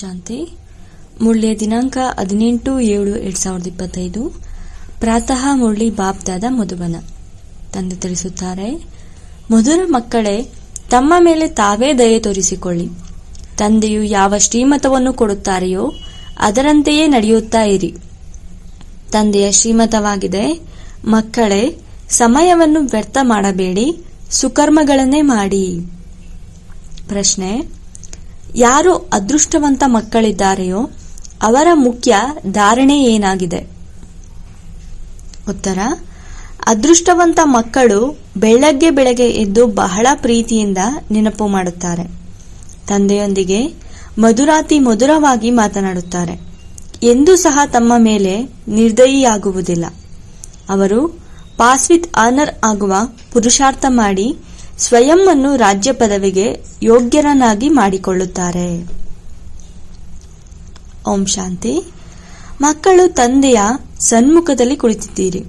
ಶಾಂತಿ. ಮುಳ್ಳಿಯ ದಿನಾಂಕ ಹದಿನೆಂಟು ಏಳು ಎರಡ್ ಸಾವಿರದ ಇಪ್ಪತ್ತೈದು. ಪ್ರಾತಃ ಮುಳ್ಳಿ ಬಾಬ್ದಾದ ಮಧುಬನ. ತಂದೆ ತಿಳಿಸುತ್ತಾರೆ, ಮಧುರ ಮಕ್ಕಳೇ, ತಮ್ಮ ಮೇಲೆ ತಾವೇ ದಯೆ ತೋರಿಸಿಕೊಳ್ಳಿ. ತಂದೆಯು ಯಾವ ಶ್ರೀಮತವನ್ನು ಕೊಡುತ್ತಾರೆಯೋ, ಅದರಂತೆಯೇ ನಡೆಯುತ್ತಾ ಇರಿ. ತಂದೆಯ ಶ್ರೀಮತವಾಗಿದೆ. ಮಕ್ಕಳೇ, ಸಮಯವನ್ನು ವ್ಯರ್ಥ ಮಾಡಬೇಡಿ, ಸುಕರ್ಮಗಳನ್ನೇ ಮಾಡಿ. ಪ್ರಶ್ನೆ ಯಾರು ಅದೃಷ್ಟವಂತ ಮಕ್ಕಳಿದ್ದಾರೆಯೋ ಅವರ ಮುಖ್ಯ ಧಾರಣೆ ಏನಾಗಿದೆ? ಉತ್ತರ, ಅದೃಷ್ಟವಂತ ಮಕ್ಕಳು ಬೆಳಗ್ಗೆ ಬೆಳಗ್ಗೆ ಎದ್ದು ಬಹಳ ಪ್ರೀತಿಯಿಂದ ನೆನಪು ಮಾಡುತ್ತಾರೆ. ತಂದೆಯೊಂದಿಗೆ ಮಧುರಾತಿ ಮಧುರವಾಗಿ ಮಾತನಾಡುತ್ತಾರೆ. ಎಂದೂ ಸಹ ತಮ್ಮ ಮೇಲೆ ನಿರ್ದಯಿಯಾಗುವುದಿಲ್ಲ. ಅವರು ಪಾಸ್ ವಿತ್ ಆನರ್ ಆಗುವ ಪುರುಷಾರ್ಥ ಮಾಡಿ ಸ್ವಯಂ ಅನ್ನು ರಾಜ್ಯ ಪದವಿಗೆ ಯೋಗ್ಯರನ್ನಾಗಿ ಮಾಡಿಕೊಳ್ಳುತ್ತಾರೆ. ಓಂ ಶಾಂತಿ. ಮಕ್ಕಳು, ತಂದೆಯ ಸನ್ಮುಖದಲ್ಲಿ ಕುಳಿತಿದ್ದೀರಿ.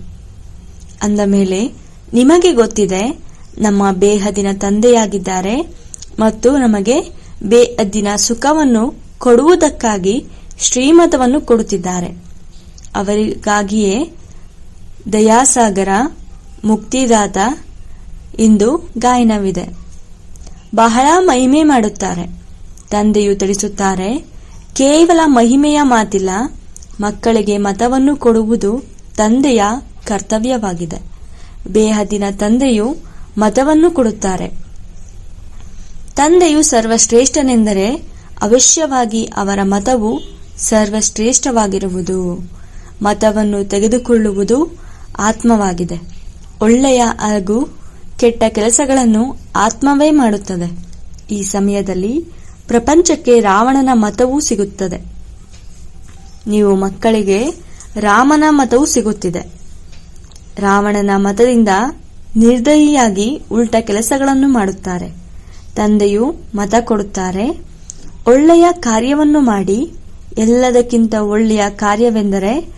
ಅಂದ ಮೇಲೆ, ನಿಮಗೆ ಗೊತ್ತಿದೆ, ನಮ್ಮ ಬೇಹದಿನ ತಂದೆಯಾಗಿದ್ದಾರೆ ಮತ್ತು ನಮಗೆ ಬೇಹದ್ದಿನ ಸುಖವನ್ನು ಕೊಡುವುದಕ್ಕಾಗಿ ಶ್ರೀಮತವನ್ನು ಕೊಡುತ್ತಿದ್ದಾರೆ. ಅವರಿಗಾಗಿಯೇ ದಯಾಸಾಗರ, ಮುಕ್ತಿದಾತ ಇಂದು ಗಾಯನವಿದೆ. ಬಹಳ ಮಹಿಮೆ ಮಾಡುತ್ತಾರೆ. ತಂದೆಯು ತಿಳಿಸುತ್ತಾರೆ, ಕೇವಲ ಮಹಿಮೆಯ ಮಾತಿಲ್ಲ, ಮಕ್ಕಳಿಗೆ ಮತವನ್ನು ಕೊಡುವುದು ತಂದೆಯ ಕರ್ತವ್ಯವಾಗಿದೆ. ಬೇಹದಿನ ತಂದೆಯು ಮತವನ್ನು ಕೊಡುತ್ತಾರೆ. ತಂದೆಯು ಸರ್ವಶ್ರೇಷ್ಠನೆಂದರೆ ಅವಶ್ಯವಾಗಿ ಅವರ ಮತವು ಸರ್ವಶ್ರೇಷ್ಠವಾಗಿರುವುದು. ಮತವನ್ನು ತೆಗೆದುಕೊಳ್ಳುವುದು ಆತ್ಮವಾಗಿದೆ. ಒಳ್ಳೆಯ ಹಾಗೂ ಕೆಟ್ಟ ಕೆಲಸಗಳನ್ನು ಆತ್ಮವೇ ಮಾಡುತ್ತದೆ. ಈ ಸಮಯದಲ್ಲಿ ಪ್ರಪಂಚಕ್ಕೆ ರಾವಣನ ಮತವೂ ಸಿಗುತ್ತದೆ. ನೀವು ಮಕ್ಕಳಿಗೆ ರಾಮನ ಮತವೂ ಸಿಗುತ್ತಿದೆ. ರಾವಣನ ಮತದಿಂದ ನಿರ್ದಯಿಯಾಗಿ ಉಲ್ಟ ಕೆಲಸಗಳನ್ನು ಮಾಡುತ್ತಾರೆ. ತಂದೆಯು ಮತ ಕೊಡುತ್ತಾರೆ. ಒಳ್ಳೆಯ ಕಾರ್ಯವನ್ನು ಮಾಡಿ ಎಲ್ಲದಕ್ಕಿಂತ ಒಳ್ಳೆಯ ಕಾರ್ಯವೆಂದರೆ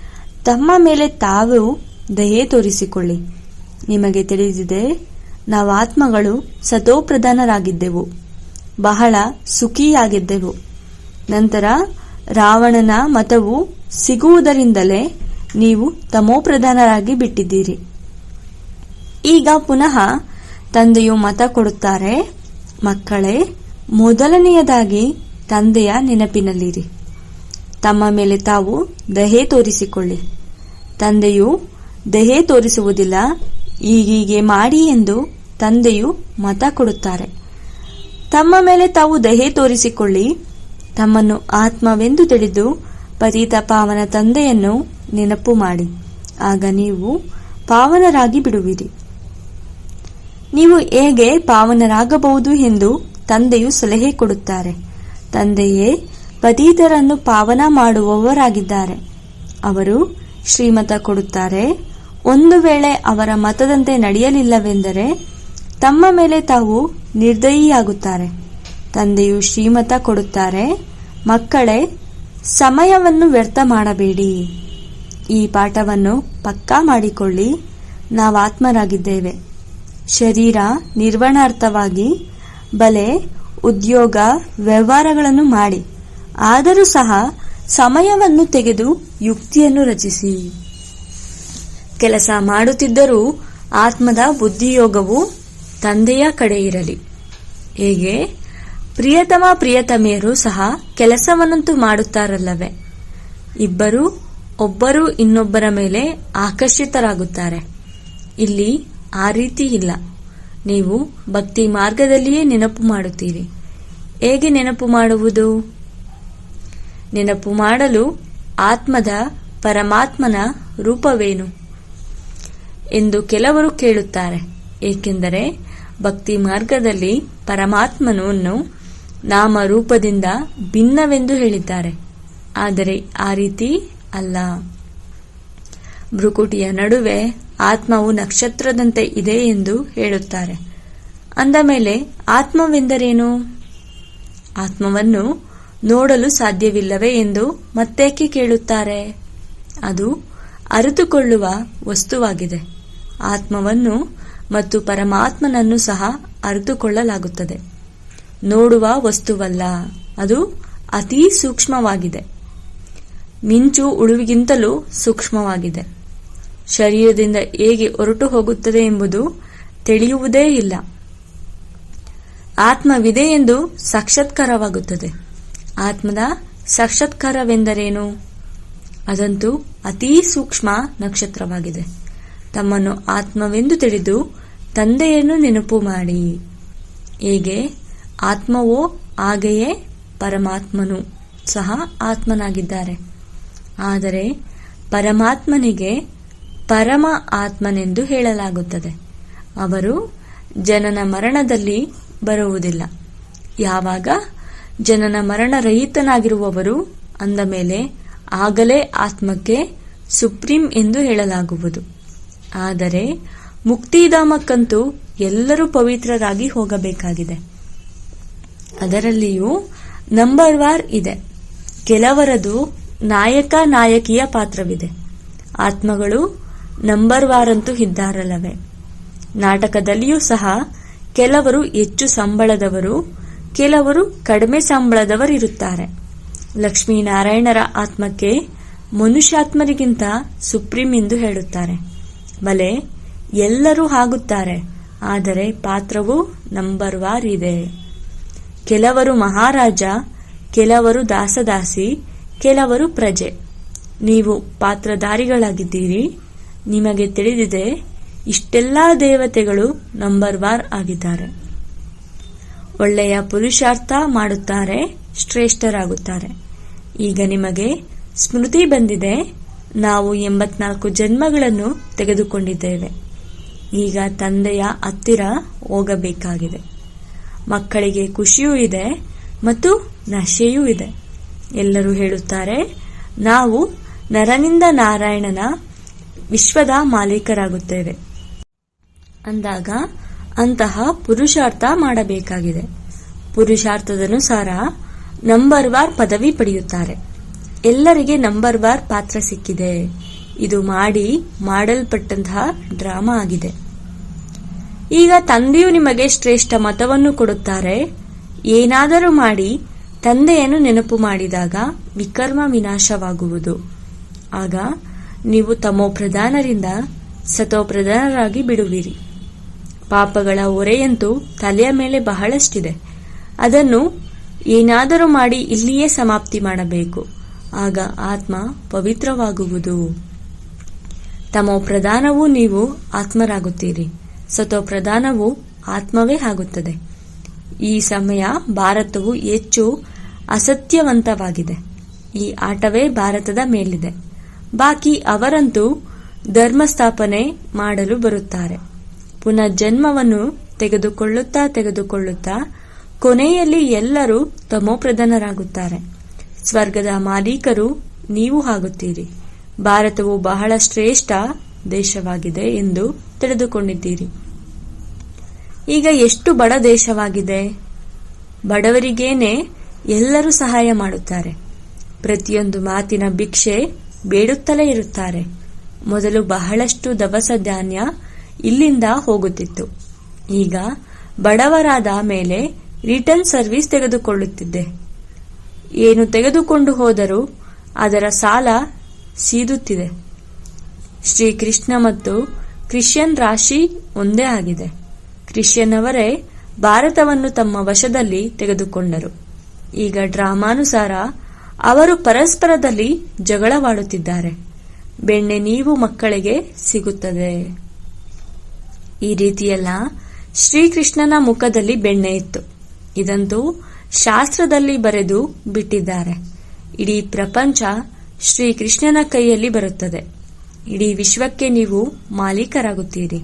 ತಮ್ಮ ಮೇಲೆ ತಾವು ದಯೆ ತೋರಿಸಿಕೊಳ್ಳಿ. ನಿಮಗೆ ತಿಳಿದಿದೆ ನಾವು ಆತ್ಮಗಳು ಸತೋಪ್ರಧಾನರಾಗಿದ್ದೆವು. ಬಹಳ ಸುಖಿಯಾಗಿದ್ದೆವು. ನಂತರ ರಾವಣನ ಮತವು ಸಿಗುವುದರಿಂದಲೇ ನೀವು ತಮೋಪ್ರಧಾನರಾಗಿ ಬಿಟ್ಟಿದ್ದೀರಿ. ಈಗ ಪುನಃ ತಂದೆಯು ಮತ ಕೊಡುತ್ತಾರೆ, ಮಕ್ಕಳೇ, ಮೊದಲನೆಯದಾಗಿ ತಂದೆಯ ನೆನಪಿನಲ್ಲಿರಿ. ತಮ್ಮ ಮೇಲೆ ತಾವು ದಹೆ ತೋರಿಸಿಕೊಳ್ಳಿ. ತಂದೆಯು ದಹೆ ತೋರಿಸುವುದಿಲ್ಲ ಈಗೀಗೆ ಮಾಡಿ ಎಂದು ತಂದೆಯು ಮತ ಕೊಡುತ್ತಾರೆ. ತಮ್ಮ ಮೇಲೆ ತಾವು ದಹೆ ತೋರಿಸಿಕೊಳ್ಳಿ. ತಮ್ಮನ್ನು ಆತ್ಮವೆಂದು ತಿಳಿದು ಪತಿತ ಪಾವನ ತಂದೆಯನ್ನು ನೆನಪು ಮಾಡಿ. ಆಗ ನೀವು ಪಾವನರಾಗಿ ಬಿಡುವಿರಿ. ನೀವು ಹೇಗೆ ಪಾವನರಾಗಬಹುದು ಎಂದು ತಂದೆಯು ಸಲಹೆ ಕೊಡುತ್ತಾರೆ. ತಂದೆಯೇ, ಪತೀತರನ್ನು ಪಾವನ ಮಾಡುವವರಾಗಿದ್ದಾರೆ. ಅವರು ಶ್ರೀಮತ ಕೊಡುತ್ತಾರೆ. ಒಂದು ವೇಳೆ ಅವರ ಮತದಂತೆ ನಡೆಯಲಿಲ್ಲವೆಂದರೆ ತಮ್ಮ ಮೇಲೆ ತಾವು ನಿರ್ದಯಿಯಾಗುತ್ತಾರೆ. ತಂದೆಯು ಶ್ರೀಮತ ಕೊಡುತ್ತಾರೆ, ಮಕ್ಕಳೇ, ಸಮಯವನ್ನು ವ್ಯರ್ಥ ಮಾಡಬೇಡಿ. ಈ ಪಾಠವನ್ನು ಪಕ್ಕಾ ಮಾಡಿಕೊಳ್ಳಿ ನಾವು ಆತ್ಮರಾಗಿದ್ದೇವೆ ಶರೀರ ನಿರ್ವಹಣಾರ್ಥವಾಗಿ ಬಲೆ, ಉದ್ಯೋಗ, ವ್ಯವಹಾರಗಳನ್ನು ಮಾಡಿ, ಆದರೂ ಸಹ ಸಮಯವನ್ನು ತೆಗೆದು ಯುಕ್ತಿಯನ್ನು ರಚಿಸಿ. ಕೆಲಸ ಮಾಡುತ್ತಿದ್ದರೂ ಆತ್ಮದ ಬುದ್ಧಿಯೋಗವು ತಂದೆಯ ಕಡೆ ಇರಲಿ. ಹೇಗೆ? ಪ್ರಿಯತಮ ಪ್ರಿಯತಮೆಯರು ಸಹ ಕೆಲಸವನ್ನಂತೂ ಮಾಡುತ್ತಾರಲ್ಲವೇ? ಇಬ್ಬರು, ಒಬ್ಬರು ಇನ್ನೊಬ್ಬರ ಮೇಲೆ ಆಕರ್ಷಿತರಾಗುತ್ತಾರೆ. ಇಲ್ಲಿ ಆ ರೀತಿ ಇಲ್ಲ. ನೀವು ಭಕ್ತಿ ಮಾರ್ಗದಲ್ಲಿಯೇ ನೆನಪು ಮಾಡುತ್ತೀರಿ. ಹೇಗೆ ನೆನಪು ಮಾಡುವುದು? ನೆನಪು ಮಾಡಲು ಆತ್ಮದ ಪರಮಾತ್ಮನ ರೂಪವೇನು? ಎಂದು ಕೆಲವರು ಕೇಳುತ್ತಾರೆ. ಏಕೆಂದರೆ ಭಕ್ತಿ ಮಾರ್ಗದಲ್ಲಿ ಪರಮಾತ್ಮನನ್ನು ನಾಮ ರೂಪದಿಂದ ಭಿನ್ನವೆಂದು ಹೇಳಿದ್ದಾರೆ. ಆದರೆ ಆ ರೀತಿ ಅಲ್ಲ. ಭ್ರುಕುಟಿಯ ನಡುವೆ ಆತ್ಮವು ನಕ್ಷತ್ರದಂತೆ ಇದೆ ಎಂದು ಹೇಳುತ್ತಾರೆ. ಅಂದ ಮೇಲೆ ಆತ್ಮವೆಂದರೇನು? ಆತ್ಮವನ್ನು ನೋಡಲು ಸಾಧ್ಯವಿಲ್ಲವೇ ಎಂದು ಮತ್ತೇಕೆ ಕೇಳುತ್ತಾರೆ? ಅದು ಅರಿತುಕೊಳ್ಳುವ ವಸ್ತುವಾಗಿದೆ. ಆತ್ಮವನ್ನು ಮತ್ತು ಪರಮಾತ್ಮನನ್ನು ಸಹ ಅರಿತುಕೊಳ್ಳಲಾಗುತ್ತದೆ. ನೋಡುವ ವಸ್ತುವಲ್ಲ, ಅದು ಅತೀ ಸೂಕ್ಷ್ಮವಾಗಿದೆ. ಮಿಂಚು ಉಳುವಿಗಿಂತಲೂ ಸೂಕ್ಷ್ಮವಾಗಿದೆ. ಶರೀರದಿಂದ ಹೇಗೆ ಹೊರಟು ಹೋಗುತ್ತದೆ ಎಂಬುದು ತಿಳಿಯುವುದೇ ಇಲ್ಲ. ಆತ್ಮವಿದೆ ಎಂದು ಸಾಕ್ಷಾತ್ಕಾರವಾಗುತ್ತದೆ. ಆತ್ಮದ ಸಾಕ್ಷಾತ್ಕಾರವೆಂದರೇನು? ಅದಂತೂ ಅತೀ ಸೂಕ್ಷ್ಮ ನಕ್ಷತ್ರವಾಗಿದೆ. ತಮ್ಮನ್ನು ಆತ್ಮವೆಂದು ತಿಳಿದು ತಂದೆಯನ್ನು ನೆನಪು ಮಾಡಿ. ಹೇಗೆ? ಆತ್ಮವೋ ಹಾಗೆಯೇ ಪರಮಾತ್ಮನು ಸಹ ಆತ್ಮನಾಗಿದ್ದಾರೆ. ಆದರೆ ಪರಮಾತ್ಮನಿಗೆ ಪರಮ ಆತ್ಮನೆಂದು ಹೇಳಲಾಗುತ್ತದೆ. ಅವರು ಜನನ ಮರಣದಲ್ಲಿ ಬರುವುದಿಲ್ಲ. ಯಾವಾಗ? ಜನನ ಮರಣರಹಿತನಾಗಿರುವವರು ಅಂದ ಮೇಲೆ ಆಗಲೇ ಆತ್ಮಕ್ಕೆ ಸುಪ್ರೀಂ ಎಂದು ಹೇಳಲಾಗುವುದು. ಆದರೆ ಮುಕ್ತಿಧಾಮಕ್ಕಂತೂ ಎಲ್ಲರೂ ಪವಿತ್ರರಾಗಿ ಹೋಗಬೇಕಾಗಿದೆ. ಅದರಲ್ಲಿಯೂ ನಂಬರ್ ವಾರ್ ಇದೆ. ಕೆಲವರದು ನಾಯಕ ನಾಯಕಿಯ ಪಾತ್ರವಿದೆ. ಆತ್ಮಗಳು ನಂಬರ್ ವಾರ್ ಅಂತೂ ಇದ್ದಾರಲ್ಲವೇ. ನಾಟಕದಲ್ಲಿಯೂ ಸಹ ಕೆಲವರು ಹೆಚ್ಚು ಸಂಬಳದವರು, ಕೆಲವರು ಕಡಿಮೆ ಸಂಬಳದವರಿರುತ್ತಾರೆ. ಲಕ್ಷ್ಮೀನಾರಾಯಣರ ಆತ್ಮಕ್ಕೆ ಮನುಷ್ಯಾತ್ಮರಿಗಿಂತ ಸುಪ್ರೀಂ ಎಂದು ಹೇಳುತ್ತಾರೆ. ಬಲೆ ಎಲ್ಲರೂ ಆಗುತ್ತಾರೆ ಆದರೆ ಪಾತ್ರವು ನಂಬರ್ ವಾರ್ ಇದೆ. ಕೆಲವರು ಮಹಾರಾಜ, ಕೆಲವರು ದಾಸದಾಸಿ, ಕೆಲವರು ಪ್ರಜೆ. ನೀವು ಪಾತ್ರಧಾರಿಗಳಾಗಿದ್ದೀರಿ. ನಿಮಗೆ ತಿಳಿದಿದೆ, ಇಷ್ಟೆಲ್ಲ ದೇವತೆಗಳು ನಂಬರ್ ವಾರ್ ಆಗಿದ್ದಾರೆ. ಒಳ್ಳೆಯ ಪುರುಷಾರ್ಥ ಮಾಡುತ್ತಾರೆ, ಶ್ರೇಷ್ಠರಾಗುತ್ತಾರೆ. ಈಗ ನಿಮಗೆ ಸ್ಮೃತಿ ಬಂದಿದೆ. ನಾವು ಎಂಬತ್ನಾಲ್ಕು ಜನ್ಮಗಳನ್ನು ತೆಗೆದುಕೊಂಡಿದ್ದೇವೆ. ಈಗ ತಂದೆಯ ಹತ್ತಿರ ಹೋಗಬೇಕಾಗಿದೆ. ಮಕ್ಕಳಿಗೆ ಖುಷಿಯೂ ಇದೆ ಮತ್ತು ನಶೆಯೂ ಇದೆ. ಎಲ್ಲರೂ ಹೇಳುತ್ತಾರೆ, ನಾವು ನರನಿಂದ ನಾರಾಯಣನ ವಿಶ್ವದ ಮಾಲೀಕರಾಗುತ್ತೇವೆ. ಅಂದಾಗ ಅಂತಹ ಪುರುಷಾರ್ಥ ಮಾಡಬೇಕಾಗಿದೆ. ಪುರುಷಾರ್ಥದನುಸಾರ ನಂಬರ್ ವಾರ್ ಪದವಿ ಪಡೆಯುತ್ತಾರೆ. ಎಲ್ಲರಿಗೆ ನಂಬರ್ ವಾರ್ ಪಾತ್ರ ಸಿಕ್ಕಿದೆ. ಇದು ಮಾಡಿ ಮಾಡಲ್ಪಟ್ಟಂತಹ ಡ್ರಾಮಾ ಆಗಿದೆ. ಈಗ ತಂದೆಯು ನಿಮಗೆ ಶ್ರೇಷ್ಠ ಮತವನ್ನು ಕೊಡುತ್ತಾರೆ. ಏನಾದರೂ ಮಾಡಿ ತಂದೆಯನ್ನು ನೆನಪು ಮಾಡಿದಾಗ ವಿಕರ್ಮ ವಿನಾಶವಾಗುವುದು. ಆಗ ನೀವು ತಮೋ ಪ್ರಧಾನರಿಂದ ಸತೋ ಪ್ರಧಾನರಾಗಿ ಬಿಡುವಿರಿ. ಪಾಪಗಳ ಹೊರೆಯಂತೂ ತಲೆಯ ಮೇಲೆ ಬಹಳಷ್ಟಿದೆ. ಅದನ್ನು ಏನಾದರೂ ಮಾಡಿ ಇಲ್ಲಿಯೇ ಸಮಾಪ್ತಿ ಮಾಡಬೇಕು. ಆಗ ಆತ್ಮ ಪವಿತ್ರವಾಗುವುದು. ತಮೋ ಪ್ರಧಾನವು ನೀವು ಆತ್ಮರಾಗುತ್ತೀರಿ. ಸತೋ ಪ್ರಧಾನವು ಆತ್ಮವೇ ಆಗುತ್ತದೆ. ಈ ಸಮಯ ಭಾರತವು ಹೆಚ್ಚು ಅಸತ್ಯವಂತವಾಗಿದೆ. ಈ ಆಟವೇ ಭಾರತದ ಮೇಲಿದೆ. ಬಾಕಿ ಅವರಂತೂ ಧರ್ಮ ಸ್ಥಾಪನೆ ಮಾಡಲು ಬರುತ್ತಾರೆ. ಪುನರ್ಜನ್ಮವನ್ನು ತೆಗೆದುಕೊಳ್ಳುತ್ತಾ ತೆಗೆದುಕೊಳ್ಳುತ್ತಾ ಕೊನೆಯಲ್ಲಿ ಎಲ್ಲರೂ ತಮೋಪ್ರಧಾನರಾಗುತ್ತಾರೆ ಸ್ವರ್ಗದ ಮಾಲೀಕರು ನೀವು ಆಗುತ್ತೀರಿ. ಭಾರತವು ಬಹಳ ಶ್ರೇಷ್ಠ ದೇಶವಾಗಿದೆ ಎಂದು ತಿಳಿದುಕೊಂಡಿದ್ದೀರಿ. ಈಗ ಎಷ್ಟು ಬಡ ದೇಶವಾಗಿದೆ? ಬಡವರಿಗೇನೆ ಎಲ್ಲರೂ ಸಹಾಯ ಮಾಡುತ್ತಾರೆ. ಪ್ರತಿಯೊಂದು ಮಾತಿನ ಭಿಕ್ಷೆ ಬೇಡುತ್ತಲೇ ಇರುತ್ತಾರೆ. ಮೊದಲು ಬಹಳಷ್ಟು ದವಸ ಧಾನ್ಯ ಇಲ್ಲಿಂದ ಹೋಗುತ್ತಿತ್ತು. ಈಗ ಬಡವರಾದ ಮೇಲೆ ರಿಟರ್ನ್ ಸರ್ವಿಸ್ ತೆಗೆದುಕೊಳ್ಳುತ್ತಿದ್ದೆ. ಏನು ತೆಗೆದುಕೊಂಡು ಹೋದರೂ ಅದರ ಸಾಲ ಸೀದುತ್ತಿದೆ. ಶ್ರೀಕೃಷ್ಣ ಮತ್ತು ಕ್ರಿಶ್ಚಿಯನ್ ರಾಶಿ ಒಂದೇ ಆಗಿದೆ. ಕ್ರಿಶ್ಚಿಯನ್ ಅವರೇ ಭಾರತವನ್ನು ತಮ್ಮ ವಶದಲ್ಲಿ ತೆಗೆದುಕೊಂಡರು. ಈಗ ಡ್ರಾಮಾನುಸಾರ ಅವರು ಪರಸ್ಪರದಲ್ಲಿ ಜಗಳವಾಡುತ್ತಿದ್ದಾರೆ. ಬೆಣ್ಣೆ ನೀವು ಮಕ್ಕಳಿಗೆ ಸಿಗುತ್ತದೆ. ಈ ರೀತಿಯೆಲ್ಲ ಶ್ರೀಕೃಷ್ಣನ ಮುಖದಲ್ಲಿ ಬೆಣ್ಣೆ ಇತ್ತು. ಇದಂತೂ ಶಾಸ್ತ್ರದಲ್ಲಿ ಬರೆದು ಬಿಟ್ಟಿದ್ದಾರೆ. ಇಡೀ ಪ್ರಪಂಚ ಶ್ರೀಕೃಷ್ಣನ ಕೈಯಲ್ಲಿ ಬರುತ್ತದೆ. ಇಡೀ ವಿಶ್ವಕ್ಕೆ ನೀವು ಮಾಲೀಕರಾಗುತ್ತೀರಿ.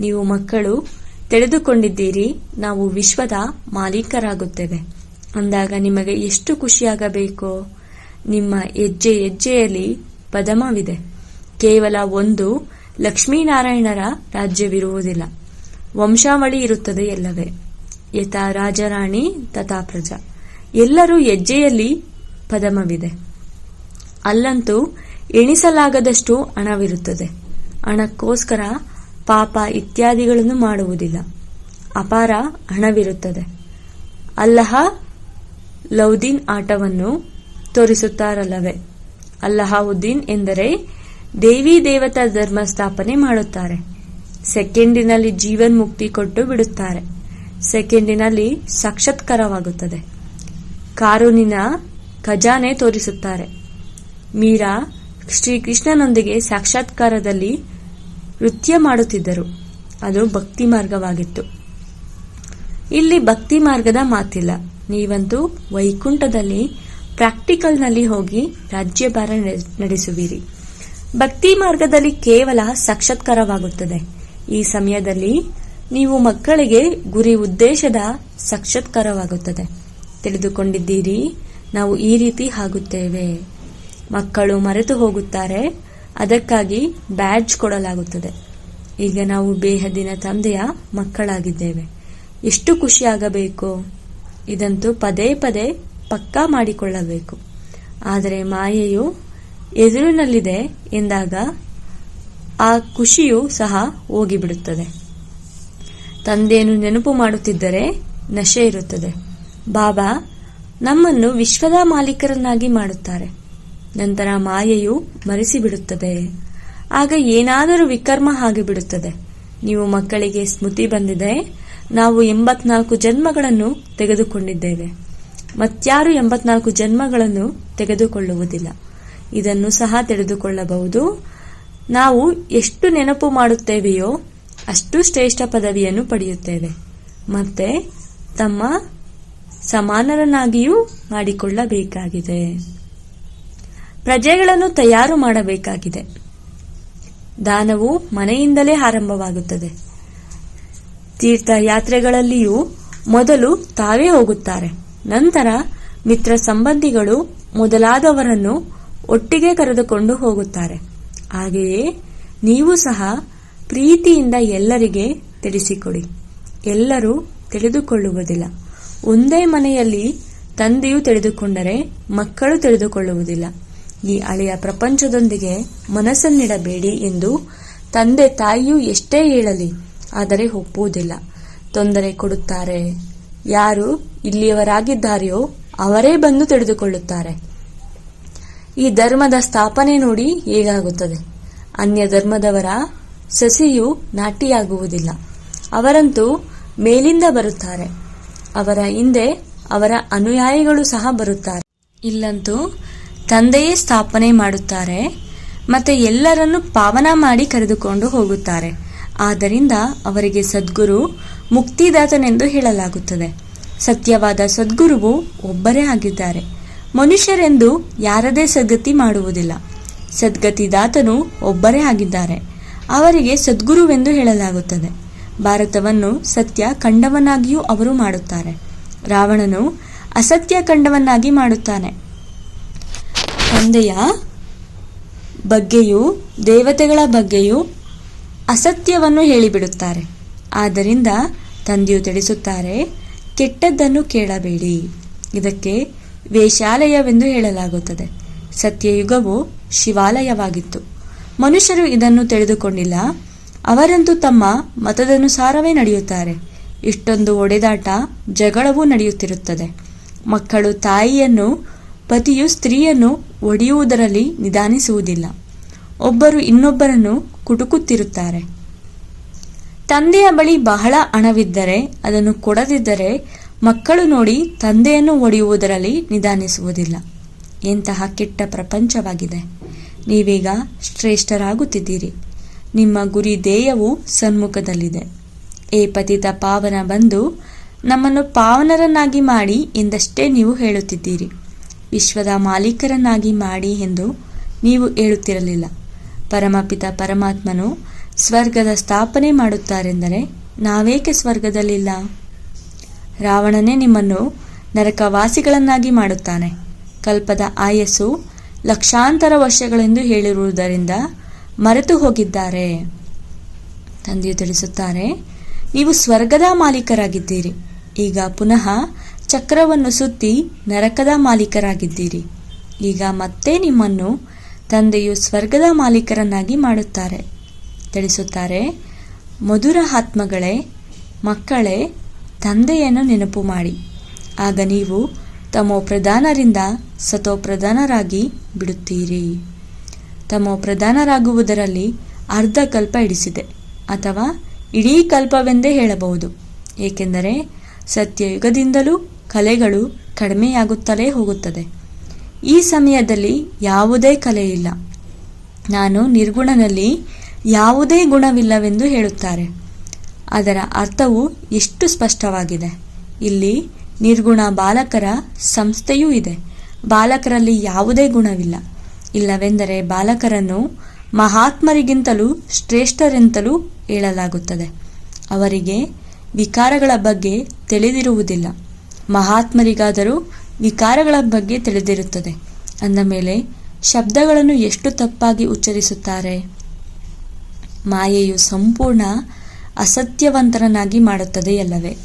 ನೀವು ಮಕ್ಕಳು, ತಿಳಿದುಕೊಂಡಿದ್ದೀರಿ, ನಾವು ವಿಶ್ವದ ಮಾಲೀಕರಾಗುತ್ತೇವೆ. ಅಂದಾಗ ನಿಮಗೆ ಎಷ್ಟು ಖುಷಿಯಾಗಬೇಕು? ನಿಮ್ಮ ಹೆಜ್ಜೆ ಹೆಜ್ಜೆಯಲ್ಲಿ ಪದಮವಿದೆ. ಕೇವಲ ಒಂದು ಲಕ್ಷ್ಮೀನಾರಾಯಣರ ರಾಜ್ಯವಿರುವುದಿಲ್ಲ. ವಂಶಾವಳಿ ಇರುತ್ತದೆ ಎಲ್ಲವೇ. ಯಥಾ ರಾಜರಾಣಿ, ತಥಾ ಪ್ರಜಾ. ಎಲ್ಲರೂ ಹೆಜ್ಜೆಯಲ್ಲಿ ಪದಮವಿದೆ. ಅಲ್ಲಂತೂ ಎಣಿಸಲಾಗದಷ್ಟು ಹಣವಿರುತ್ತದೆ. ಹಣಕ್ಕೋಸ್ಕರ ಪಾಪ ಇತ್ಯಾದಿಗಳನ್ನು ಮಾಡುವುದಿಲ್ಲ. ಅಪಾರ ಹಣವಿರುತ್ತದೆ. ಅಲ್ಲಹ ಲೌದೀನ್ ಆಟವನ್ನು ತೋರಿಸುತ್ತಾರಲ್ಲವೇ? ಅಲ್ಲಹಾವುದ್ದೀನ್ ಎಂದರೆ ದೇವಿ ದೇವತಾ ಧರ್ಮ ಸ್ಥಾಪನೆ ಮಾಡುತ್ತಾರೆ. ಸೆಕೆಂಡಿನಲ್ಲಿ ಜೀವನ್ ಮುಕ್ತಿ ಕೊಟ್ಟು ಬಿಡುತ್ತಾರೆ. ಸೆಕೆಂಡಿನಲ್ಲಿ ಸಾಕ್ಷಾತ್ಕಾರವಾಗುತ್ತದೆ. ಕಾರೂನಿನ ಖಜಾನೆ ತೋರಿಸುತ್ತಾರೆ. ಮೀರಾ ಶ್ರೀಕೃಷ್ಣನೊಂದಿಗೆ ಸಾಕ್ಷಾತ್ಕಾರದಲ್ಲಿ ನೃತ್ಯ ಮಾಡುತ್ತಿದ್ದರು. ಅದು ಭಕ್ತಿ ಮಾರ್ಗವಾಗಿತ್ತು. ಇಲ್ಲಿ ಭಕ್ತಿ ಮಾರ್ಗದ ಮಾತಿಲ್ಲ. ನೀವಂತೂ ವೈಕುಂಠದಲ್ಲಿ ಪ್ರಾಕ್ಟಿಕಲ್ನಲ್ಲಿ ಹೋಗಿ ರಾಜ್ಯಭಾರ ನಡೆಸುವಿರಿ. ಭಕ್ತಿ ಮಾರ್ಗದಲ್ಲಿ ಕೇವಲ ಸಾಕ್ಷಾತ್ಕಾರವಾಗುತ್ತದೆ. ಈ ಸಮಯದಲ್ಲಿ ನೀವು ಮಕ್ಕಳಿಗೆ ಗುರಿ ಉದ್ದೇಶದ ಸಾಕ್ಷಾತ್ಕಾರವಾಗುತ್ತದೆ. ತಿಳಿದುಕೊಂಡಿದ್ದೀರಿ, ನಾವು ಈ ರೀತಿ ಆಗುತ್ತೇವೆ ಮಕ್ಕಳು ಮರೆತು ಹೋಗುತ್ತಾರೆ. ಅದಕ್ಕಾಗಿ ಬ್ಯಾಡ್ಜ್ ಕೊಡಲಾಗುತ್ತದೆ. ಈಗ ನಾವು ಬೇಹದಿನ ತಂದೆಯ ಮಕ್ಕಳಾಗಿದ್ದೇವೆ. ಎಷ್ಟು ಖುಷಿಯಾಗಬೇಕು. ಇದಂತೂ ಪದೇ ಪದೇ ಪಕ್ಕಾ ಮಾಡಿಕೊಳ್ಳಬೇಕು. ಆದರೆ ಮಾಯೆಯು ಎದುರಿನಲ್ಲಿದೆ ಎಂದಾಗ ಆ ಖುಷಿಯು ಸಹ ಹೋಗಿಬಿಡುತ್ತದೆ. ತಂದೆಯನ್ನು ನೆನಪು ಮಾಡುತ್ತಿದ್ದರೆ ನಶೆ ಇರುತ್ತದೆ. ಬಾಬಾ ನಮ್ಮನ್ನು ವಿಶ್ವದ ಮಾಲೀಕರನ್ನಾಗಿ ಮಾಡುತ್ತಾರೆ. ನಂತರ ಮಾಯೆಯು ಮರೆಸಿಬಿಡುತ್ತದೆ. ಆಗ ಏನಾದರೂ ವಿಕರ್ಮ ಹಾಗೆ ಬಿಡುತ್ತದೆ ನೀವು ಮಕ್ಕಳಿಗೆ ಸ್ಮೃತಿ ಬಂದಿದೆ. ನಾವು ಎಂಬತ್ನಾಲ್ಕು ಜನ್ಮಗಳನ್ನು ತೆಗೆದುಕೊಂಡಿದ್ದೇವೆ. ಮತ್ಯಾರು ಎಂಬತ್ನಾಲ್ಕು ಜನ್ಮಗಳನ್ನು ತೆಗೆದುಕೊಳ್ಳುವುದಿಲ್ಲ. ಇದನ್ನು ಸಹ ತಿಳಿದುಕೊಳ್ಳಬಹುದು. ನಾವು ಎಷ್ಟು ನೆನಪು ಮಾಡುತ್ತೇವೆಯೋ ಅಷ್ಟು ಶ್ರೇಷ್ಠ ಪದವಿಯನ್ನು ಪಡೆಯುತ್ತೇವೆ. ಮತ್ತೆ ತಮ್ಮ ಸಮಾನರನ್ನಾಗಿಯೂ ಮಾಡಿಕೊಳ್ಳಬೇಕಾಗಿದೆ. ಪ್ರಜೆಗಳನ್ನು ತಯಾರು ಮಾಡಬೇಕಾಗಿದೆ. ದಾನವು ಮನೆಯಿಂದಲೇ ಆರಂಭವಾಗುತ್ತದೆ. ತೀರ್ಥಯಾತ್ರೆಗಳಲ್ಲಿಯೂ ಮೊದಲು ತಾವೇ ಹೋಗುತ್ತಾರೆ. ನಂತರ ಮಿತ್ರ ಸಂಬಂಧಿಗಳು ಮೊದಲಾದವರನ್ನು ಒಟ್ಟಿಗೆ ಕರೆದುಕೊಂಡು ಹೋಗುತ್ತಾರೆ. ಹಾಗೆಯೇ ನೀವು ಸಹ ಪ್ರೀತಿಯಿಂದ ಎಲ್ಲರಿಗೆ ತಿಳಿಸಿಕೊಡಿ. ಎಲ್ಲರೂ ತಿಳಿದುಕೊಳ್ಳುವುದಿಲ್ಲ. ಒಂದೇ ಮನೆಯಲ್ಲಿ ತಂದೆಯು ತಿಳಿದುಕೊಂಡರೆ ಮಕ್ಕಳು ತಿಳಿದುಕೊಳ್ಳುವುದಿಲ್ಲ. ಈ ಅಳೆಯ ಪ್ರಪಂಚದೊಂದಿಗೆ ಮನಸ್ಸನ್ನಿಡಬೇಡಿ ಎಂದು ತಂದೆ ತಾಯಿಯು ಎಷ್ಟೇ ಹೇಳಲಿ, ಆದರೆ ಒಪ್ಪುವುದಿಲ್ಲ. ತೊಂದರೆ ಕೊಡುತ್ತಾರೆ. ಯಾರು ಇಲ್ಲಿಯವರಾಗಿದ್ದಾರೆಯೋ ಅವರೇ ಬಂದು ತಿಳಿದುಕೊಳ್ಳುತ್ತಾರೆ. ಈ ಧರ್ಮದ ಸ್ಥಾಪನೆ ನೋಡಿ ಹೇಗಾಗುತ್ತದೆ. ಅನ್ಯ ಧರ್ಮದವರ ಸಸಿಯು ನಾಟಿಯಾಗುವುದಿಲ್ಲ. ಅವರಂತೂ ಮೇಲಿಂದ ಬರುತ್ತಾರೆ. ಅವರ ಹಿಂದೆ ಅವರ ಅನುಯಾಯಿಗಳು ಸಹ ಬರುತ್ತಾರೆ. ಇಲ್ಲಂತೂ ತಂದೆಯೇ ಸ್ಥಾಪನೆ ಮಾಡುತ್ತಾರೆ ಮತ್ತೆ ಎಲ್ಲರನ್ನು ಪಾವನ ಮಾಡಿ ಕರೆದುಕೊಂಡು ಹೋಗುತ್ತಾರೆ. ಆದ್ದರಿಂದ ಅವರಿಗೆ ಸದ್ಗುರು ಮುಕ್ತಿದಾತನೆಂದು ಹೇಳಲಾಗುತ್ತದೆ. ಸತ್ಯವಾದ ಸದ್ಗುರುವು ಒಬ್ಬರೇ ಆಗಿದ್ದಾರೆ. ಮನುಷ್ಯರೆಂದು ಯಾರದೇ ಸದ್ಗತಿ ಮಾಡುವುದಿಲ್ಲ. ಸದ್ಗತಿದಾತನು ಒಬ್ಬರೇ ಆಗಿದ್ದಾರೆ. ಅವರಿಗೆ ಸದ್ಗುರುವೆಂದು ಹೇಳಲಾಗುತ್ತದೆ. ಭಾರತವನ್ನು ಸತ್ಯ ಖಂಡವನ್ನಾಗಿಯೂ ಅವರು ಮಾಡುತ್ತಾರೆ. ರಾವಣನು ಅಸತ್ಯ ಖಂಡವನ್ನಾಗಿ ಮಾಡುತ್ತಾನೆ. ತಂದೆಯ ಬಗ್ಗೆಯೂ, ದೇವತೆಗಳ ಬಗ್ಗೆಯೂ ಅಸತ್ಯವನ್ನು ಹೇಳಿಬಿಡುತ್ತಾರೆ. ಆದ್ದರಿಂದ ತಂದೆಯು ತಿಳಿಸುತ್ತಾರೆ, ಕೆಟ್ಟದ್ದನ್ನು ಕೇಳಬೇಡಿ. ಇದಕ್ಕೆ ವೇಷಾಲಯವೆಂದು ಹೇಳಲಾಗುತ್ತದೆ. ಸತ್ಯಯುಗವು ಶಿವಾಲಯವಾಗಿತ್ತು. ಮನುಷ್ಯರು ಇದನ್ನು ತಿಳಿದುಕೊಂಡಿಲ್ಲ. ಅವರಂತೂ ತಮ್ಮ ಮತದನುಸಾರವೇ ನಡೆಯುತ್ತಾರೆ. ಇಷ್ಟೊಂದು ಒಡೆದಾಟ ಜಗಳವೂ ನಡೆಯುತ್ತಿರುತ್ತದೆ. ಮಕ್ಕಳು ತಾಯಿಯನ್ನು, ಪತಿಯು ಸ್ತ್ರೀಯನ್ನು ಒಡೆಯುವುದರಲ್ಲಿ ನಿಧಾನಿಸುವುದಿಲ್ಲ. ಒಬ್ಬರು ಇನ್ನೊಬ್ಬರನ್ನು ಕುಟುಕುತ್ತಿರುತ್ತಾರೆ. ತಂದೆಯ ಬಳಿ ಬಹಳ ಹಣವಿದ್ದರೆ, ಅದನ್ನು ಕೊಡದಿದ್ದರೆ ಮಕ್ಕಳು ನೋಡಿ ತಂದೆಯನ್ನು ಒಡೆಯುವುದರಲ್ಲಿ ನಿಧಾನಿಸುವುದಿಲ್ಲ. ಎಂತಹ ಕೆಟ್ಟ ಪ್ರಪಂಚವಾಗಿದೆ. ನೀವೀಗ ಶ್ರೇಷ್ಠರಾಗುತ್ತಿದ್ದೀರಿ. ನಿಮ್ಮ ಗುರಿ ಧ್ಯೇಯವು ಸನ್ಮುಖದಲ್ಲಿದೆ. ಏ ಪತಿತ ಪಾವನ ಬಂದು ನಮ್ಮನ್ನು ಪಾವನರನ್ನಾಗಿ ಮಾಡಿ ಎಂದಷ್ಟೇ ನೀವು ಹೇಳುತ್ತಿದ್ದೀರಿ. ವಿಶ್ವದ ಮಾಲೀಕರನ್ನಾಗಿ ಮಾಡಿ ಎಂದು ನೀವು ಹೇಳುತ್ತಿರಲಿಲ್ಲ. ಪರಮಪಿತ ಪರಮಾತ್ಮನು ಸ್ವರ್ಗದ ಸ್ಥಾಪನೆ ಮಾಡುತ್ತಾರೆಂದರೆ ನಾವೇಕೆ ಸ್ವರ್ಗದಲ್ಲಿಲ್ಲ? ರಾವಣನೇ ನಿಮ್ಮನ್ನು ನರಕವಾಸಿಗಳನ್ನಾಗಿ ಮಾಡುತ್ತಾನೆ. ಕಲ್ಪದ ಆಯಸ್ಸು ಲಕ್ಷಾಂತರ ವರ್ಷಗಳೆಂದು ಹೇಳಿರುವುದರಿಂದ ಮರೆತು ಹೋಗಿದ್ದಾರೆ. ತಂದೆಯು ತಿಳಿಸುತ್ತಾರೆ, ನೀವು ಸ್ವರ್ಗದ ಮಾಲೀಕರಾಗಿದ್ದೀರಿ. ಈಗ ಪುನಃ ಚಕ್ರವನ್ನು ಸುತ್ತಿ ನರಕದ ಮಾಲೀಕರಾಗಿದ್ದೀರಿ. ಈಗ ಮತ್ತೆ ನಿಮ್ಮನ್ನು ತಂದೆಯು ಸ್ವರ್ಗದ ಮಾಲೀಕರನ್ನಾಗಿ ಮಾಡುತ್ತಾರೆ. ತಿಳಿಸುತ್ತಾರೆ, ಮಧುರ ಆತ್ಮಗಳೇ, ಮಕ್ಕಳೇ, ತಂದೆಯನ್ನು ನೆನಪು ಮಾಡಿ. ಆಗ ನೀವು ತಮೋ ಪ್ರಧಾನರಿಂದ ಸತೋ ಪ್ರಧಾನರಾಗಿ ಬಿಡುತ್ತೀರಿ. ತಮೋ ಪ್ರಧಾನರಾಗುವುದರಲ್ಲಿ ಅರ್ಧ ಕಲ್ಪ ಇಡಿಸಿದೆ, ಅಥವಾ ಇಡೀ ಕಲ್ಪವೆಂದೇ ಹೇಳಬಹುದು. ಏಕೆಂದರೆ ಸತ್ಯಯುಗದಿಂದಲೂ ಕಲೆಗಳು ಕಡಿಮೆಯಾಗುತ್ತಲೇ ಹೋಗುತ್ತದೆ. ಈ ಸಮಯದಲ್ಲಿ ಯಾವುದೇ ಕಲೆ ಇಲ್ಲ ನಾನು ನಿರ್ಗುಣನಲ್ಲಿ ಯಾವುದೇ ಗುಣವಿಲ್ಲವೆಂದು ಹೇಳುತ್ತಾರೆ. ಅದರ ಅರ್ಥವು ಎಷ್ಟು ಸ್ಪಷ್ಟವಾಗಿದೆ. ಇಲ್ಲಿ ನಿರ್ಗುಣ ಬಾಲಕರ ಸಂಸ್ಥೆಯೂ ಇದೆ. ಬಾಲಕರಲ್ಲಿ ಯಾವುದೇ ಗುಣವಿಲ್ಲ. ಇಲ್ಲವೆಂದರೆ ಬಾಲಕರನ್ನು ಮಹಾತ್ಮರಿಗಿಂತಲೂ ಶ್ರೇಷ್ಠರೆಂತಲೂ ಹೇಳಲಾಗುತ್ತದೆ. ಅವರಿಗೆ ವಿಕಾರಗಳ ಬಗ್ಗೆ ತಿಳಿದಿರುವುದಿಲ್ಲ. ಮಹಾತ್ಮರಿಗಾದರೂ ವಿಕಾರಗಳ ಬಗ್ಗೆ ತಿಳಿದಿರುತ್ತದೆ. ಅಂದ ಮೇಲೆ, ಶಬ್ದಗಳನ್ನು ಎಷ್ಟು ತಪ್ಪಾಗಿ ಉಚ್ಚರಿಸುತ್ತಾರೆ? ಮಾಯೆಯು ಸಂಪೂರ್ಣ ಅಸತ್ಯವಂತರನಾಗಿ ಮಾಡುತ್ತದೆ ಅಲ್ಲವೇ?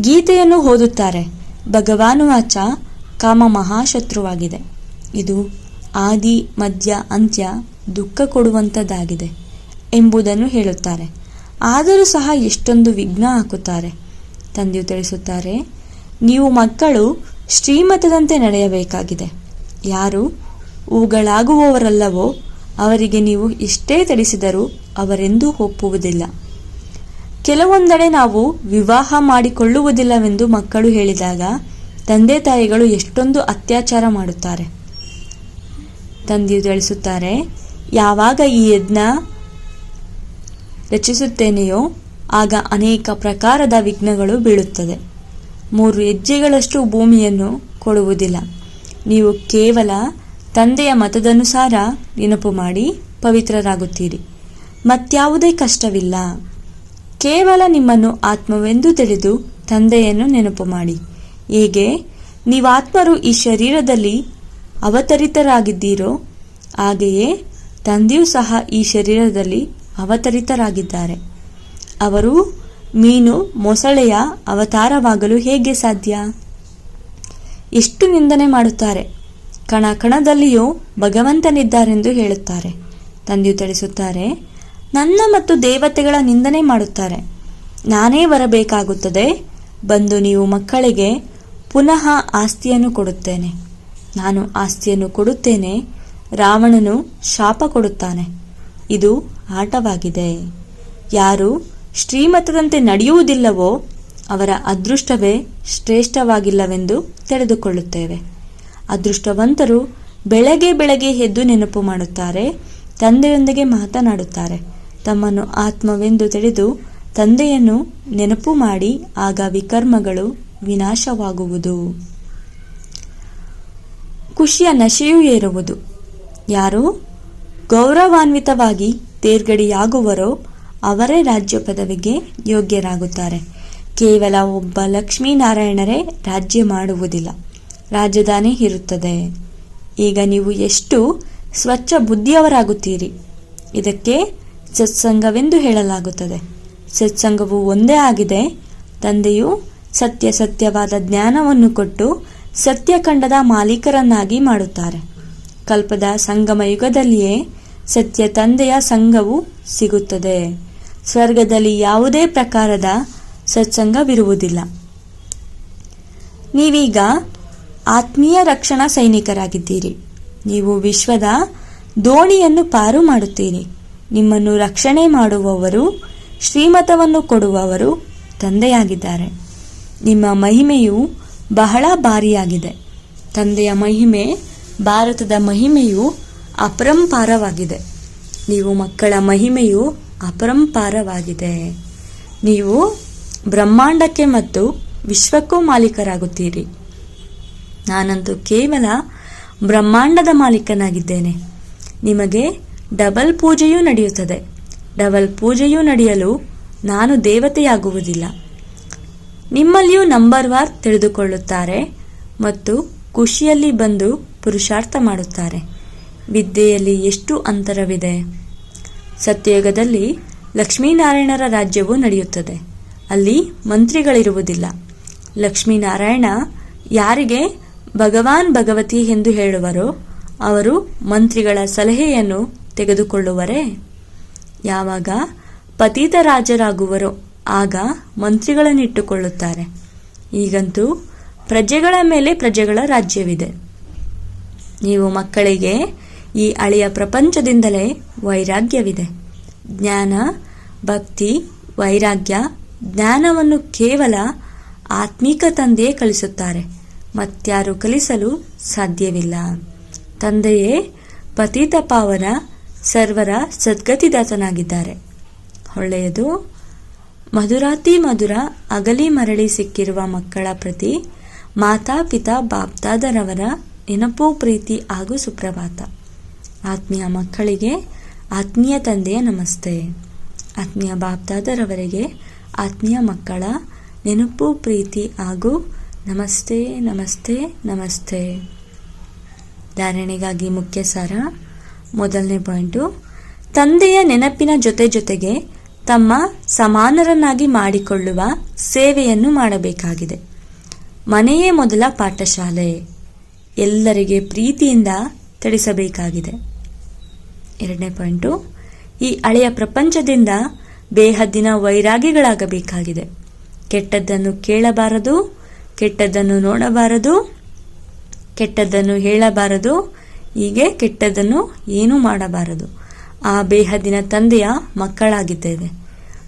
ಗೀತೆಯನ್ನು ಓದುತ್ತಾರೆ. ಭಗವಾನುವಾಚ ಕಾಮ ಮಹಾಶತ್ರುವಾಗಿದೆ. ಇದು ಆದಿ ಮಧ್ಯ ಅಂತ್ಯ ದುಃಖ ಕೊಡುವಂಥದ್ದಾಗಿದೆ ಎಂಬುದನ್ನು ಹೇಳುತ್ತಾರೆ. ಆದರೂ ಸಹ ಎಷ್ಟೊಂದು ವಿಘ್ನ ಹಾಕುತ್ತಾರೆ. ತಂದೆಯು ತಿಳಿಸುತ್ತಾರೆ ನೀವು ಮಕ್ಕಳು ಶ್ರೀಮತದಂತೆ ನಡೆಯಬೇಕಾಗಿದೆ. ಯಾರು ಹೂಗಳಾಗುವವರಲ್ಲವೋ ಅವರಿಗೆ ನೀವು ಎಷ್ಟೇ ತಿಳಿಸಿದರೂ ಅವರೆಂದೂ ಒಪ್ಪುವುದಿಲ್ಲ. ಕೆಲವೊಂದೆಡೆ ನಾವು ವಿವಾಹ ಮಾಡಿಕೊಳ್ಳುವುದಿಲ್ಲವೆಂದು ಮಕ್ಕಳು ಹೇಳಿದಾಗ ತಂದೆ ತಾಯಿಗಳು ಎಷ್ಟೊಂದು ಅತ್ಯಾಚಾರ ಮಾಡುತ್ತಾರೆ. ತಂದೆಯು ತಿಳಿಸುತ್ತಾರೆ, ಯಾವಾಗ ಈ ಯಜ್ಞ ರಚಿಸುತ್ತೇನೆಯೋ ಆಗ ಅನೇಕ ಪ್ರಕಾರದ ವಿಘ್ನಗಳು ಬೀಳುತ್ತದೆ. ಮೂರು ಹೆಜ್ಜೆಗಳಷ್ಟು ಭೂಮಿಯನ್ನು ಕೊಡುವುದಿಲ್ಲ. ನೀವು ಕೇವಲ ತಂದೆಯ ಮತದನುಸಾರ ನೆನಪು ಮಾಡಿ ಪವಿತ್ರರಾಗುತ್ತೀರಿ. ಮತ್ಯಾವುದೇ ಕಷ್ಟವಿಲ್ಲ. ಕೇವಲ ನಿಮ್ಮನ್ನು ಆತ್ಮವೆಂದು ತಿಳಿದು ತಂದೆಯನ್ನು ನೆನಪು ಮಾಡಿ. ಹೇಗೆ? ನೀವಾತ್ಮರು ಈ ಶರೀರದಲ್ಲಿ ಅವತರಿತರಾಗಿದ್ದೀರೋ, ಹಾಗೆಯೇ ತಂದೆಯೂ ಸಹ ಈ ಶರೀರದಲ್ಲಿ ಅವತರಿತರಾಗಿದ್ದಾರೆ. ಅವರು ಮೀನು ಮೊಸಳೆಯ ಅವತಾರವಾಗಲು ಹೇಗೆ ಸಾಧ್ಯ? ಎಷ್ಟು ನಿಂದನೆ ಮಾಡುತ್ತಾರೆ. ಕಣ ಕಣದಲ್ಲಿಯೂ ಭಗವಂತನಿದ್ದಾರೆಂದು ಹೇಳುತ್ತಾರೆ. ತಂದೆಯು ತಿಳಿಸುತ್ತಾರೆ, ನನ್ನ ಮತ್ತು ದೇವತೆಗಳ ನಿಂದನೆ ಮಾಡುತ್ತಾರೆ. ನಾನೇ ಬರಬೇಕಾಗುತ್ತದೆ. ಬಂದು ನೀವು ಮಕ್ಕಳಿಗೆ ಪುನಃ ಆಸ್ತಿಯನ್ನು ಕೊಡುತ್ತೇನೆ. ನಾನು ಆಸ್ತಿಯನ್ನು ಕೊಡುತ್ತೇನೆ, ರಾವಣನು ಶಾಪ ಕೊಡುತ್ತಾನೆ. ಇದು ಆಟವಾಗಿದೆ. ಯಾರು ಶ್ರೀಮತದಂತೆ ನಡೆಯುವುದಿಲ್ಲವೋ ಅವರ ಅದೃಷ್ಟವೇ ಶ್ರೇಷ್ಠವಾಗಿಲ್ಲವೆಂದು ತಿಳಿದುಕೊಳ್ಳುತ್ತೇವೆ. ಅದೃಷ್ಟವಂತರು ಬೆಳಗ್ಗೆ ಬೆಳಗ್ಗೆ ಎದ್ದು ನೆನಪು ಮಾಡುತ್ತಾರೆ, ತಂದೆಯೊಂದಿಗೆ ಮಾತನಾಡುತ್ತಾರೆ. ತಮ್ಮನ್ನು ಆತ್ಮವೆಂದು ತಿಳಿದು ತಂದೆಯನ್ನು ನೆನಪು ಮಾಡಿ ಆಗ ವಿಕರ್ಮಗಳು ವಿನಾಶವಾಗುವುದು. ಖುಷಿಯ ನಶೆಯೂ ಏರುವುದು. ಯಾರು ಗೌರವಾನ್ವಿತವಾಗಿ ತೇರ್ಗಡೆಯಾಗುವರೋ ಅವರೇ ರಾಜ್ಯ ಪದವಿಗೆ ಯೋಗ್ಯರಾಗುತ್ತಾರೆ. ಕೇವಲ ಒಬ್ಬ ಲಕ್ಷ್ಮೀನಾರಾಯಣರೇ ರಾಜ್ಯ ಮಾಡುವುದಿಲ್ಲ. ರಾಜಧಾನಿ ಇರುತ್ತದೆ. ಈಗ ನೀವು ಎಷ್ಟು ಸ್ವಚ್ಛ ಬುದ್ಧಿಯವರಾಗುತ್ತೀರಿ? ಇದಕ್ಕೆ ಸತ್ಸಂಗವೆಂದು ಹೇಳಲಾಗುತ್ತದೆ. ಸತ್ಸಂಗವು ಒಂದೇ ಆಗಿದೆ. ತಂದೆಯು ಸತ್ಯ ಸತ್ಯವಾದ ಜ್ಞಾನವನ್ನು ಕೊಟ್ಟು ಸತ್ಯಖಂಡದ ಮಾಲೀಕರನ್ನಾಗಿ ಮಾಡುತ್ತಾರೆ. ಕಲ್ಪದ ಸಂಗಮ ಯುಗದಲ್ಲಿಯೇ ಸತ್ಯ ತಂದೆಯ ಸಂಘವು ಸಿಗುತ್ತದೆ. ಸ್ವರ್ಗದಲ್ಲಿ ಯಾವುದೇ ಪ್ರಕಾರದ ಸತ್ಸಂಗವಿರುವುದಿಲ್ಲ. ನೀವೀಗ ಆತ್ಮೀಯ ರಕ್ಷಣಾ ಸೈನಿಕರಾಗಿದ್ದೀರಿ. ನೀವು ವಿಶ್ವದ ದೋಣಿಯನ್ನು ಪಾರು ಮಾಡುತ್ತೀರಿ. ನಿಮ್ಮನ್ನು ರಕ್ಷಣೆ ಮಾಡುವವರು, ಶ್ರೀಮತವನ್ನು ಕೊಡುವವರು ತಂದೆಯಾಗಿದ್ದಾರೆ. ನಿಮ್ಮ ಮಹಿಮೆಯು ಬಹಳ ಭಾರಿಯಾಗಿದೆ. ತಂದೆಯ ಮಹಿಮೆ ಭಾರತದ ಮಹಿಮೆಯು ಅಪರಂಪಾರವಾಗಿದೆ. ನೀವು ಮಕ್ಕಳ ಮಹಿಮೆಯು ಅಪರಂಪಾರವಾಗಿದೆ. ನೀವು ಬ್ರಹ್ಮಾಂಡಕ್ಕೆ ಮತ್ತು ವಿಶ್ವಕ್ಕೂ ಮಾಲೀಕರಾಗುತ್ತೀರಿ. ನಾನಂತೂ ಕೇವಲ ಬ್ರಹ್ಮಾಂಡದ ಮಾಲೀಕನಾಗಿದ್ದೇನೆ. ನಿಮಗೆ ಡಬಲ್ ಪೂಜೆಯೂ ನಡೆಯುತ್ತದೆ. ಡಬಲ್ ಪೂಜೆಯೂ ನಡೆಯಲು ನಾನು ದೇವತೆಯಾಗುವುದಿಲ್ಲ. ನಿಮ್ಮಲ್ಲಿಯೂ ನಂಬರ್ ವಾರ್ ತಿಳಿದುಕೊಳ್ಳುತ್ತಾರೆ ಮತ್ತು ಖುಷಿಯಲ್ಲಿ ಬಂದು ಪುರುಷಾರ್ಥ ಮಾಡುತ್ತಾರೆ. ವಿದ್ಯೆಯಲ್ಲಿ ಎಷ್ಟು ಅಂತರವಿದೆ? ಸತ್ಯಯುಗದಲ್ಲಿ ಲಕ್ಷ್ಮೀನಾರಾಯಣರ ರಾಜ್ಯವು ನಡೆಯುತ್ತದೆ. ಅಲ್ಲಿ ಮಂತ್ರಿಗಳಿರುವುದಿಲ್ಲ. ಲಕ್ಷ್ಮೀನಾರಾಯಣ ಯಾರಿಗೆ ಭಗವಾನ್ ಭಗವತಿ ಎಂದು ಹೇಳುವರೋ, ಅವರು ಮಂತ್ರಿಗಳ ಸಲಹೆಯನ್ನು ತೆಗೆದುಕೊಳ್ಳುವರೇ? ಯಾವಾಗ ಪತೀತ ರಾಜರಾಗುವರೋ ಆಗ ಮಂತ್ರಿಗಳನ್ನಿಟ್ಟುಕೊಳ್ಳುತ್ತಾರೆ. ಈಗಂತೂ ಪ್ರಜೆಗಳ ಮೇಲೆ ಪ್ರಜೆಗಳ ರಾಜ್ಯವಿದೆ. ನೀವು ಮಕ್ಕಳಿಗೆ ಈ ಅಳಿಯ ಪ್ರಪಂಚದಿಂದಲೇ ವೈರಾಗ್ಯವಿದೆ. ಜ್ಞಾನ, ಭಕ್ತಿ, ವೈರಾಗ್ಯ, ಜ್ಞಾನವನ್ನು ಕೇವಲ ಆತ್ಮೀಕ ತಂದೆಯೇ ಕಲಿಸುತ್ತಾರೆ. ಮತ್ಯಾರು ಕಲಿಸಲು ಸಾಧ್ಯವಿಲ್ಲ. ತಂದೆಯೇ ಪತಿತ ಪಾವನ, ಸರ್ವರ ಸದ್ಗತಿದಾತನಾಗಿದ್ದಾರೆ. ಒಳ್ಳೆಯದು, ಮಧುರಾತಿ ಮಧುರ, ಅಗಲಿ ಮರಳಿ ಸಿಕ್ಕಿರುವ ಮಕ್ಕಳ ಪ್ರತಿ ಮಾತಾ, ಪಿತಾ ಬಾಪ್ದಾದರವರ ನೆನಪು, ಪ್ರೀತಿ ಹಾಗೂ ಸುಪ್ರಭಾತ. ಆತ್ಮೀಯ ಮಕ್ಕಳಿಗೆ, ಆತ್ಮೀಯ ತಂದೆಯ ನಮಸ್ತೆ. ಆತ್ಮೀಯ ಬಾಪ್ದಾದರವರಿಗೆ, ಆತ್ಮೀಯ ಮಕ್ಕಳ ನೆನಪು, ಪ್ರೀತಿ ಹಾಗೂ ನಮಸ್ತೆ ನಮಸ್ತೆ ನಮಸ್ತೆ. ಧಾರಣೆಗಾಗಿ ಮುಖ್ಯ ಸಾರ, ಮೊದಲನೇ ಪಾಯಿಂಟು, ತಂದೆಯ ನೆನಪಿನ ಜೊತೆ ಜೊತೆಗೆ ತಮ್ಮ ಸಮಾನರನ್ನಾಗಿ ಮಾಡಿಕೊಳ್ಳುವ ಸೇವೆಯನ್ನು ಮಾಡಬೇಕಾಗಿದೆ. ಮನೆಯೇ ಮೊದಲ ಪಾಠಶಾಲೆ. ಎಲ್ಲರಿಗೆ ಪ್ರೀತಿಯಿಂದ ತಿಳಿಸಬೇಕಾಗಿದೆ. ಎರಡನೇ ಪಾಯಿಂಟು, ಈ ಹಳೆಯ ಪ್ರಪಂಚದಿಂದ ಬೇಹದ್ದಿನ ವೈರಾಗಿಗಳಾಗಬೇಕಾಗಿದೆ. ಕೆಟ್ಟದ್ದನ್ನು ಕೇಳಬಾರದು, ಕೆಟ್ಟದ್ದನ್ನು ನೋಡಬಾರದು, ಕೆಟ್ಟದ್ದನ್ನು ಹೇಳಬಾರದು, ಹೀಗೆ ಕೆಟ್ಟದ್ದನ್ನು ಏನೂ ಮಾಡಬಾರದು. ಆ ಬೇಹದ್ದಿನ ತಂದೆಯ ಮಕ್ಕಳಾಗಿದ್ದೇವೆ.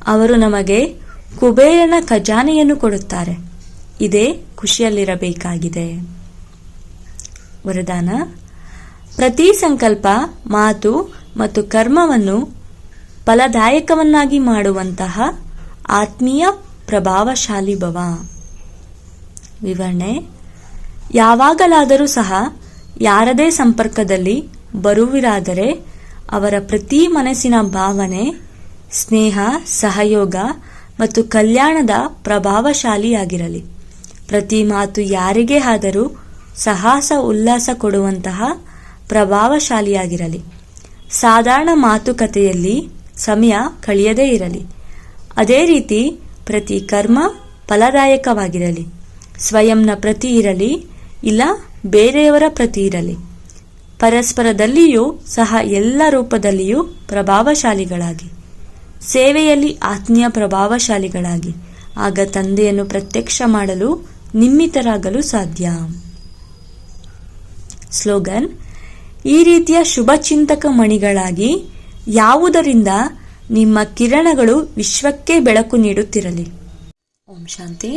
ಅವರು ನಮಗೆ ಕುಬೇರನ ಖಜಾನೆಯನ್ನು ಕೊಡುತ್ತಾರೆ. ಇದೇ ಖುಷಿಯಲ್ಲಿರಬೇಕಾಗಿದೆ. ವರದಾನ. ಪ್ರತಿ ಸಂಕಲ್ಪ ಮಾತು ಮತ್ತು ಕರ್ಮವನ್ನು ಫಲದಾಯಕವನ್ನಾಗಿ ಮಾಡುವಂತಹ ಆತ್ಮೀಯ ಪ್ರಭಾವಶಾಲಿ ಭವ. ವಿವರಣೆ, ಯಾವಾಗಲಾದರೂ ಸಹ ಯಾರದೇ ಸಂಪರ್ಕದಲ್ಲಿ ಬರುವಿರಾದರೆ ಅವರ ಪ್ರತಿ ಮನಸ್ಸಿನ ಭಾವನೆ, ಸ್ನೇಹ, ಸಹಯೋಗ ಮತ್ತು ಕಲ್ಯಾಣದ ಪ್ರಭಾವಶಾಲಿಯಾಗಿರಲಿ. ಪ್ರತಿ ಮಾತು ಯಾರಿಗೇ ಆದರೂ ಸಾಹಸ ಉಲ್ಲಾಸ ಕೊಡುವಂತಹ ಪ್ರಭಾವಶಾಲಿಯಾಗಿರಲಿ. ಸಾಧಾರಣ ಮಾತುಕತೆಯಲ್ಲಿ ಸಮಯ ಕಳೆಯದೇ ಇರಲಿ. ಅದೇ ರೀತಿ ಪ್ರತಿ ಕರ್ಮ ಫಲದಾಯಕವಾಗಿರಲಿ. ಸ್ವಯಂನ ಪ್ರತಿ ಇರಲಿ, ಇಲ್ಲ ಬೇರೆಯವರ ಪ್ರತಿ ಇರಲಿ. ಪರಸ್ಪರದಲ್ಲಿಯೂ ಸಹ ಎಲ್ಲ ರೂಪದಲ್ಲಿಯೂ ಪ್ರಭಾವಶಾಲಿಗಳಾಗಿ. ಸೇವೆಯಲ್ಲಿ ಆತ್ಮೀಯ ಪ್ರಭಾವಶಾಲಿಗಳಾಗಿ. ಆಗ ತಂದೆಯನ್ನು ಪ್ರತ್ಯಕ್ಷ ಮಾಡಲು ನಿಮ್ಮಿತರಾಗಲು ಸಾಧ್ಯ. ಸ್ಲೋಗನ್ ಈ ರೀತಿಯ ಶುಭಚಿಂತಕ ಮಣಿಗಳಾಗಿ ಯಾವುದರಿಂದ ನಿಮ್ಮ ಕಿರಣಗಳು ವಿಶ್ವಕ್ಕೆ ಬೆಳಕು ನೀಡುತ್ತಿರಲಿ? ಓಂ ಶಾಂತಿ.